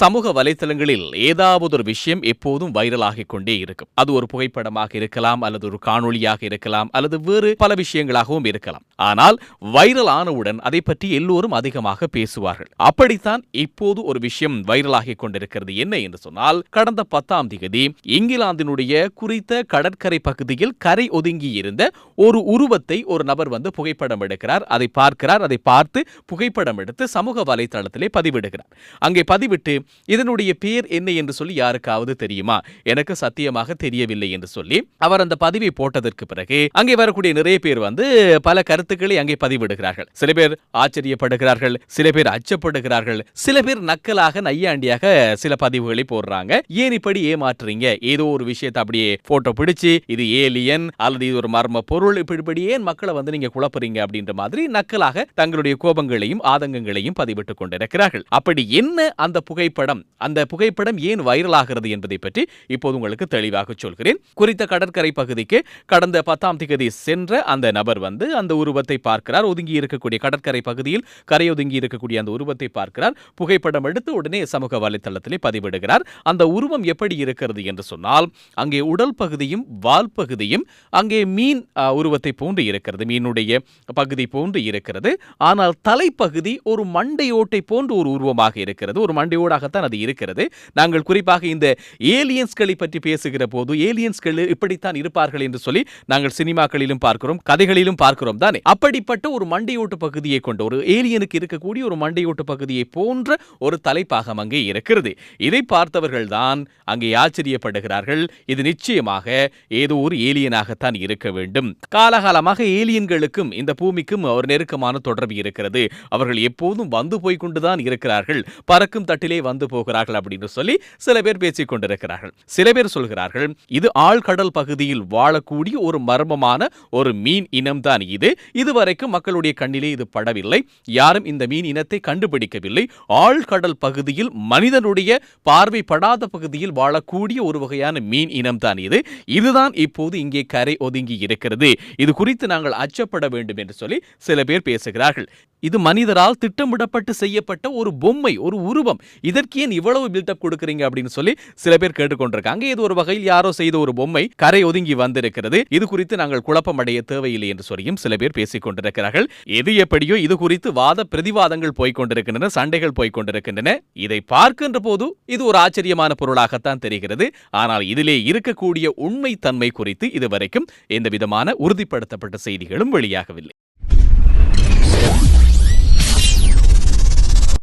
சமூக வலைத்தளங்களில் ஏதாவது ஒரு விஷயம் எப்போதும் வைரலாகிக் கொண்டே இருக்கும். அது ஒரு புகைப்படமாக இருக்கலாம் அல்லது ஒரு காணொளியாக இருக்கலாம் அல்லது வேறு பல விஷயங்களாகவும் இருக்கலாம். ஆனால் வைரல் ஆனவுடன் அதை பற்றி எல்லோரும் அதிகமாக பேசுவார்கள். அப்படித்தான் இப்போது ஒரு விஷயம் வைரலாகிக் கொண்டிருக்கிறது. என்ன என்று சொன்னால் கடந்த பத்தாம் தேதி இங்கிலாந்தினுடைய குறித்த கடற்கரை பகுதியில் கரை ஒதுங்கி இருந்த ஒரு உருவத்தை ஒரு நபர் வந்து புகைப்படம் எடுக்கிறார். அதை பார்க்கிறார். அதை பார்த்து புகைப்படம் எடுத்து சமூக வலைத்தளத்திலே பதிவிடுகிறார். அங்கே பதிவிட்டு இதனுடைய பேர் என்ன என்று சொல்லி யாருக்காவது தெரியுமா? எனக்கு சத்தியமாக தெரியவில்லை என்று சொல்லி அவர் அந்த பதிவை போட்டதற்கு பிறகு அங்கே வரக்கூடிய நிறைய பேர் வந்து பல கருத்துக்களை அங்கே பதிவிடுகிறார்கள். சில பேர் ஆச்சரியப்படுகிறார்கள் சில பேர் அச்சப்படுகிறார்கள் சில பேர் நக்கலாக நையாண்டியாக சில பதிவுகளை போடுறாங்க. ஏன் இப்படி ஏமாற்றுறீங்க? ஏதோ ஒரு விஷயத்தை அப்படியே போட்டோ பிடிச்சு இது ஏலியன் அல்லது இது ஒரு மர்ம பொருள் இப்படி இப்படி ஏன் மக்களை வந்து நீங்க குழப்புறீங்க அப்படின்ற மாதிரி நக்கலாக தங்களுடைய கோபங்களையும் ஆதங்கங்களையும் பதிவிட்டுக் கொண்டிருக்கிறார்கள். அப்படி என்ன அந்த புகைப்படம் அந்த புகைப்படம் ஏன் வைரல் ஆகிறது என்பதை பற்றி இப்போது உங்களுக்கு தெளிவாக சொல்கிறேன். குறித்த கடற்கரை பகுதிக்கு கடந்த பத்தாம் திகதி சென்ற அந்த நபர் வந்து அந்த உருவத்தை பார்க்கிறார். ஒதுங்கி இருக்கக்கூடிய கடற்கரை பகுதியில் கரையொதுங்கி இருக்கக்கூடிய அந்த உருவத்தை பார்க்கிறார். புகைப்படம் எடுத்து உடனே சமூக வலைதளத்திலே பதிவிடுகிறார். அந்த உருவம் எப்படி இருக்கிறது என்று சொன்னால் அங்கே உடல் பகுதியும் வால் பகுதியும் அங்கே மீன் உருவத்தை போன்று இருக்கிறது. மீனுடைய பகுதி போன்று இருக்கிறது. ஆனால் தலைப்பகுதி ஒரு மண்டையோட்டை போன்று ஒரு உருவமாக இருக்கிறது. ஒரு மண்டையோடாகத்தான் அது இருக்கிறது. நாங்கள் குறிப்பாக இந்த ஏலியன்ஸ்களை பற்றி பேசுகிற போது ஏலியன்ஸ்கள் இப்படித்தான் இருப்பார்கள் என்று சொல்லி நாங்கள் சினிமாக்களிலும் பார்க்கிறோம் கதைகளிலும் பார்க்கிறோம் தானே. அப்படிப்பட்ட ஒரு மண்டையோட்டு பகுதியை கொண்ட ஒரு ஏலியனுக்கு இருக்கக்கூடிய ஒரு மண்டையோட்டு பகுதியை போன்ற ஒரு தலைப்பாகம் அங்கே இருக்கிறது. இதை பார்த்தவர்கள் தான் அங்கே ஆச்சரியப்படுகிறார்கள். இது நிச்சயமாக ஏதோ ஒரு ஏலியனாகத்தான் இருக்க வேண்டும். காலகாலமாக ஏலியன்களுக்கும் இந்த பூமிக்கும் ஒரு நெருக்கமான தொடர்பு இருக்கிறது. அவர்கள் எப்போதும் வந்து போய் கொண்டுதான் இருக்கிறார்கள். பறக்கும் தட்டிலே வந்து போகிறார்கள் அப்படின்னு சொல்லி சில பேர் பேசிக் கொண்டிருக்கிறார்கள். சில பேர் சொல்கிறார்கள் இது ஆழ்கடல் பகுதியில் வாழக்கூடிய ஒரு மர்மமான ஒரு மீன் இனம்தான் இது. இதுவரைக்கும் மக்களுடைய கண்ணிலே இது படவில்லை. யாரும் இந்த மீன் இனத்தை கண்டுபிடிக்கவில்லை. ஆழ்கடல் பகுதியில் மனிதனுடைய பார்வைப்படாத பகுதியில் வாழக்கூடிய ஒரு வகையான மீன் இனம்தான் இது. இதுதான் இப்போது இங்கே கரை ஒதுங்கி இருக்கிறது. இது குறித்து நாங்கள் அச்சப்பட வேண்டும் என்று சொல்லி சில பேர் பேசுகிறார்கள். இது மனிதரால் திட்டமிடப்பட்டு செய்யப்பட்ட ஒரு பொம்மை ஒரு உருவம். இதற்கு ஏன் இவ்வளவு பில்டப் கொடுக்குறீங்க அப்படின்னு சொல்லி சில பேர் கேட்டுக்கொண்டிருக்காங்க. இது ஒரு வகையில் யாரோ செய்த ஒரு பொம்மை கரை ஒதுங்கி வந்திருக்கிறது. இது குறித்து நாங்கள் குழப்பமடைய தேவையில்லை என்று சொல்லியும் சில பேர் பேசிக் கொண்டிருக்கிறார்கள் எது எப்படியோ இது குறித்து வாத பிரதிவாதங்கள் போய்க் கொண்டிருக்கின்றன சண்டைகள் போய்க் கொண்டிருக்கின்றன இதை பார்க்கின்ற போது இது ஒரு ஆச்சரியமான பொருளாகத்தான் தெரிகிறது. ஆனால் இதிலே இருக்கக்கூடிய உண்மை தன்மை குறித்து இதுவரைக்கும் எந்த விதமான உறுதிப்படுத்தப்பட்ட செய்திகளும் வெளியாகவில்லை.